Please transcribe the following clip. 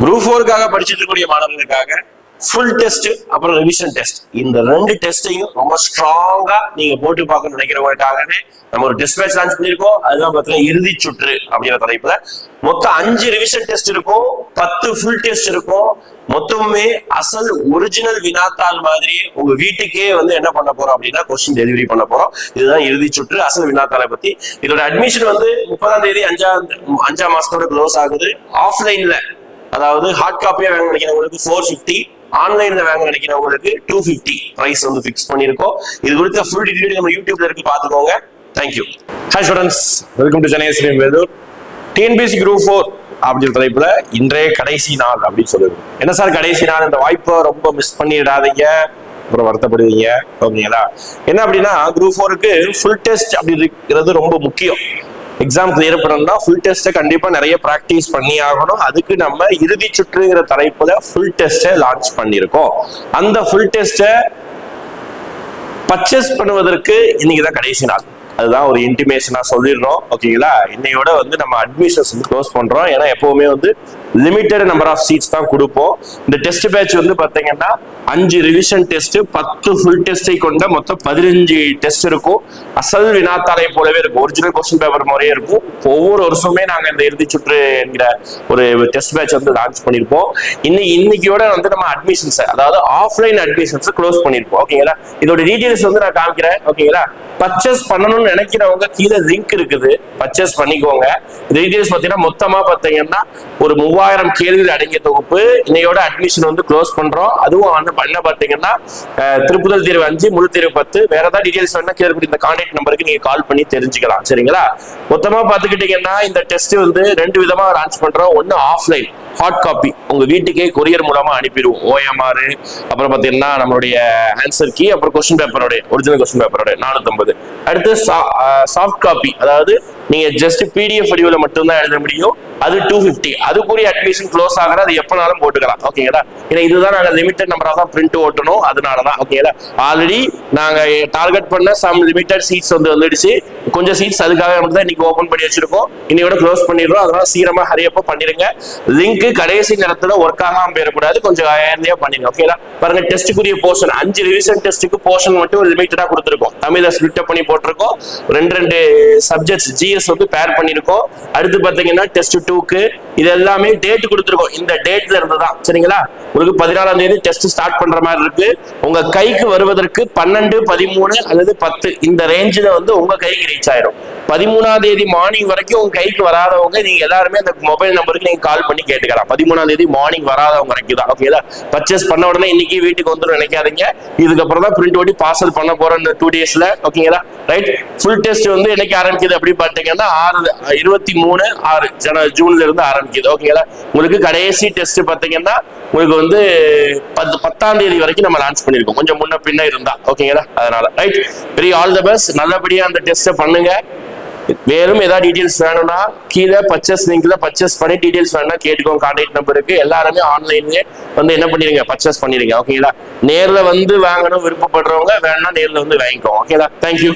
Group ஃபோருக்காக படிச்சுட்டு இருக்கக்கூடிய மாணவர்களுக்காக ஃபுல் டெஸ்ட் அப்புறம் ரிவிஷன் டெஸ்ட் இந்த ரெண்டு டெஸ்டையும் ரொம்ப ஸ்ட்ராங்கா நீங்க போட்டு பார்க்க நினைக்கிறவங்களுக்காகவே நம்ம ஒரு டெஸ்ட் பேட்ச் லான்ச் பண்ணிருக்கோம் அதுதான் பார்த்தீங்கன்னா இறுதி சுற்று அப்படிங்கிற தலைப்புல. மொத்தம் அஞ்சு ரிவிஷன் டெஸ்ட் இருக்கும் பத்து ஃபுல் டெஸ்ட் இருக்கும். மொத்தமே அசல் ஒரிஜினல் வினாத்தாள் மாதிரி உங்க வீட்டுக்கே வந்து என்ன பண்ண போறோம் அப்படின்னா கொஸ்டின் டெலிவரி பண்ண போறோம். இதுதான் இறுதி சுற்று அசல் வினாத்தாளை பத்தி. இதோட அட்மிஷன் வந்து முப்பதாம் தேதி அஞ்சாம் அஞ்சாம் மாசத்தோட க்ளோஸ் ஆகுது. ஆஃப்லைன்ல அதாவது ஹார்ட் காப்பியா வாங்க நினைக்கிறவங்களுக்கு ஃபோர் ஃபிஃப்டி ஆன்லைன்ல வாங்க நினைக்கிறவங்களுக்கு டூ ஃபிஃப்டி ப்ரைஸ் வந்து ஃபிக்ஸ் பண்ணியிருக்கோம். இது குறித்த ஃபுல் டீடைல் நம்ம யூடியூப்ல இருக்கு பாத்துக்கோங்க thank you hi students welcome to Chennai ஸ்ரீம் வேலூர் டிஎன்பிசி குரூப் ஃபோர் அப்படின்ற தலைப்புல இன்றைய கடைசி நாள் அப்படின்னு சொல்லுது. என்ன சார் கடைசி நாள்? இந்த வாய்ப்பை ரொம்ப மிஸ் பண்ணிடாதீங்க. அப்புறம் வருத்தப்படுவீங்க. ஓகேங்களா என்ன அப்படின்னா குரூப் ஃபோருக்கு ஃபுல் டெஸ்ட் அப்படி இருக்கிறது ரொம்ப முக்கியம். எக்ஸாம் கிளியர் பண்ணணும்னா ஃபுல் டெஸ்ட்டை கண்டிப்பாக நிறைய ப்ராக்டிஸ் பண்ணி ஆகணும். அதுக்கு நம்ம இறுதி சுற்றுங்கிற தலைப்புல ஃபுல் டெஸ்ட்டை லான்ச் பண்ணியிருக்கோம். அந்த ஃபுல் டெஸ்ட்டை பர்ச்சேஸ் பண்ணுவதற்கு இன்னைக்கு தான் கடைசி நாள். அதுதான் ஒரு இன்டிமேஷனாக சொல்லிடுறோம் ஓகேங்களா இன்னையோட வந்து நம்ம அட்மிஷன்ஸ் வந்து க்ளோஸ் பண்ணுறோம் ஏன்னா எப்போவுமே வந்து லிமிட்டட் நம்பர் ஆஃப் சீட்ஸ் தான் கொடுப்போம். இந்த டெஸ்ட் பேட்ச் வந்து பார்த்தீங்கன்னா அஞ்சு ரிவிஷன் டெஸ்ட் பத்து ஃபுல் டெஸ்டை கொண்ட மொத்தம் பதினஞ்சு டெஸ்ட் இருக்கும். அசல் வினாத்தாளை போலவே இருக்கும். ஒரிஜினல் கொஸ்டின் பேப்பர் முறையே இருக்கும். ஒவ்வொரு வருஷமே நாங்கள் இந்த இறுதி சுற்று என்கிற ஒரு டெஸ்ட் பேட்ச் வந்து லான்ச் பண்ணியிருப்போம். இன்னைக்கு இன்னைக்கியோட வந்து நம்ம அட்மிஷன்ஸ் அதாவது ஆஃப்லைன் அட்மிஷன்ஸ் க்ளோஸ் பண்ணியிருப்போம். ஓகேங்களா இதோட டீடைல்ஸ் வந்து நான் காமிக்கிறேன். ஓகேங்களா பர்ச்சேஸ் பண்ணணும்னு நினைக்கிறவங்க கீழே லிங்க் இருக்குது. பர்ச்சேஸ் பண்ணிக்கோங்க. டீடைல்ஸ் பார்த்தீங்கன்னா மொத்தமாக பார்த்தீங்கன்னா ஒரு மூவாயிரம் கேள்விகள் அடங்கிய தொகுப்பு. இன்னையோட அட்மிஷன் வந்து க்ளோஸ் பண்றோம். அதுவும் வந்து பண்ண பார்த்தீங்கன்னா திருப்புதல் தேர்வு அஞ்சு முழு தேர்வு பத்து. வேற ஏதாவது டீடைல்ஸ் வேணா கீழே இந்த கான்டாக்ட் நம்பருக்கு நீங்க கால் பண்ணி தெரிஞ்சுக்கலாம். சரிங்களா? மொத்தமா பாத்துக்கிட்டீங்கன்னா இந்த டெஸ்ட் வந்து ரெண்டு விதமா லான்ச் பண்றோம். ஒன்னு ஆஃப்லைன் ஹார்ட் காப்பி உங்க வீட்டுக்கே கொரியர் மூலமா அனுப்பிடுவோம். ஓஎம்ஆர் அப்புறம் பாத்தீங்கன்னா நம்மளுடைய ஆன்சர் கீ அப்புறம் கொஸ்டின் பேப்பரோட ஒரிஜினல் கொஸ்டின் பேப்பரோட நானூற்றம்பது அடுத்து சாஃப்ட் காப்பி அதாவது நீங்க ஜஸ்ட் பிடிஎஃப் வடிவில் மட்டும்தான் எழுத முடியும். அது டூ ஃபிஃப்டி அதுக்குரிய அட்மிஷன் க்ளோஸ் ஆகிற அது எப்பனாலும் போட்டுக்கலாம். ஓகேங்களா ஏன்னா இதுதான் நாங்கள் லிமிட்டட் நம்பராக தான் பிரிண்ட் ஓட்டணும். அதனால தான் ஓகேங்களா ஆல்ரெடி நாங்கள் டார்கெட் பண்ண சம் லிமிட்டட் சீட்ஸ் வந்து வந்துடுச்சு. கொஞ்சம் சீட்ஸ் அதுக்காக மட்டும் தான் இன்னைக்கு ஓப்பன் பண்ணி வச்சிருக்கோம். இன்னையோட க்ளோஸ் பண்ணிடுறோம். அதனால சீரமாக ஹரியப்போ பண்ணிடுங்க. லிங்க் கடைசி நேரத்துல ஒர்க் ஆகாம போயிடக்கூடாது. கொஞ்சம் ஏர்லியா பண்ணிடுங்க ஓகேங்களா பாருங்க டெஸ்ட்டுக்குரிய போர்ஷன் அஞ்சு ரிவிஷன் டெஸ்ட்டுக்கு போர்ஷன் மட்டும் லிமிட்டடா கொடுத்துருக்கோம். தமிழை ஸ்பிளிட் பண்ணி போட்டிருக்கோம். ரெண்டு ரெண்டு சப்ஜெக்ட்ஸ் ஜிஎஸ் வந்து பேர் பண்ணியிருக்கோம் அடுத்து பாத்தீங்கன்னா டெஸ்ட் டூக்கு இது எல்லாமே டேட் கொடுத்துருக்கோம். இந்த டேட்ல இருந்து தான் சரிங்களா? உங்களுக்கு பதினாலாம் தேதி டெஸ்ட் ஸ்டார்ட் பண்ற மாதிரி இருக்கு. உங்க கைக்கு வருவதற்கு பன்னெண்டு பதிமூணு அல்லது பத்து. இந்த ரேஞ்சில் வந்து உங்க கைக்கு ரீச் ஆயிடும் பதிமூணாம் தேதி மார்னிங் வரைக்கும் உங்க கைக்கு வராதவங்க நீங்க எல்லாருமே அந்த மொபைல் நம்பருக்கு நீங்க கால் பண்ணி கேட்டுக்கலாம். பதிமூணாம் தேதி மார்னிங் வராதவங்க வரைக்கும் தான். ஓகேதா பர்ச்சேஸ் பண்ண உடனே இன்னைக்கு வீட்டுக்கு வந்துடும் நினைக்காதீங்க. இதுக்கப்புறம் தான் பிரிண்ட் ஓட்டி பார்சல் பண்ண போறோம் இந்த டூ டேஸ்ல ஓகேங்களா ரைட் ஃபுல் டெஸ்ட் வந்து என்னைக்கு ஆரம்பிக்குது அப்படி பார்த்தீங்கன்னா ஆறு இருபத்தி மூணு ஆறு. ஜன ஜூன்ல இருந்து ஆரம்பிக்குது. ஓகேங்களா உங்களுக்கு கடைசி டெஸ்ட் பார்த்தீங்கன்னா உங்களுக்கு வந்து பத்து பத்தாம் தேதி வரைக்கும் நம்ம லான்ச் பண்ணிருக்கோம். கொஞ்சம் முன்ன பின்ன இருந்தா. ஓகேங்களா அதனால ரைட் பெரிய ஆல் த பெஸ்ட் நல்லபடியாக அந்த டெஸ்ட்டை பண்ணுங்க. வேறும் ஏதாவது டீடைல்ஸ் வேணும்னா கீழே பர்ச்சேஸ் லிங்க்ல பர்ச்சேஸ் பண்ணி டீடைல்ஸ் வேணும்னா கேட்டுக்கோங்க. கான்டாக்ட் நம்பருக்கு எல்லாருமே ஆன்லைன்ல வந்து என்ன பண்ணிருங்க? பர்ச்சேஸ் பண்ணிருங்க. ஓகேங்களா நேர்ல வந்து வாங்கணும் விருப்பப்படுறவங்க வேணா நேர்ல வந்து வாங்கிக்கோங்க. ஓகேங்களா தேங்க்யூ